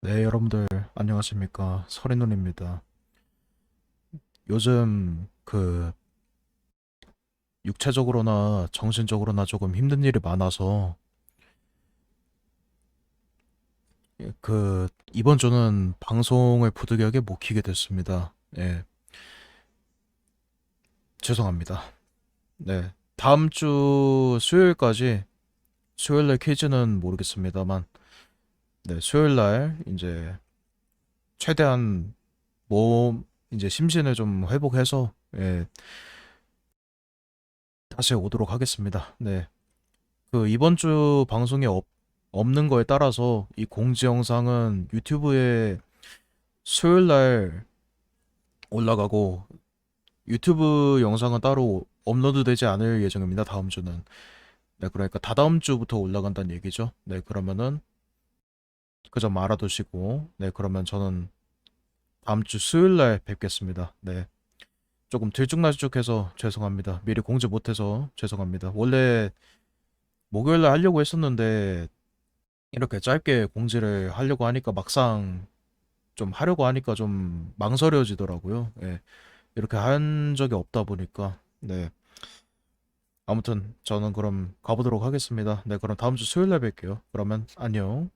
네, 여러분들 안녕하십니까? 서린훈입니다. 요즘 그 육체적으로나 정신적으로나 조금 힘든 일이 많아서 예, 그 이번 주는 방송을 부득이하게 못 키게 됐습니다. 예, 죄송합니다. 네, 다음 주 수요일까지 수요일 날 퀴즈는 모르겠습니다만 네, 수요일 날 이제 최대한 몸 이제 심신을 좀 회복해서 예, 다시 오도록 하겠습니다. 네. 그 이번 주 방송이 없, 없는 거에 따라서 이 공지 영상은 유튜브에 수요일 날 올라가고 유튜브 영상은 따로 업로드되지 않을 예정입니다. 다음 주는. 네, 그러니까 다다음 주부터 올라간다는 얘기죠. 네, 그러면은 그 점 알아두시고 네, 그러면 저는 다음 주 수요일 날 뵙겠습니다. 네. 조금 들쭉날쭉해서 죄송합니다. 미리 공지 못해서 죄송합니다. 원래 목요일 날 하려고 했었는데 이렇게 짧게 공지를 하려고 하니까 막상 좀 하려고 하니까 좀 망설여지더라고요. 예. 이렇게 한 적이 없다 보니까 네. 아무튼 저는 그럼 가보도록 하겠습니다. 네, 그럼 다음 주 수요일 날 뵐게요. 그러면 안녕.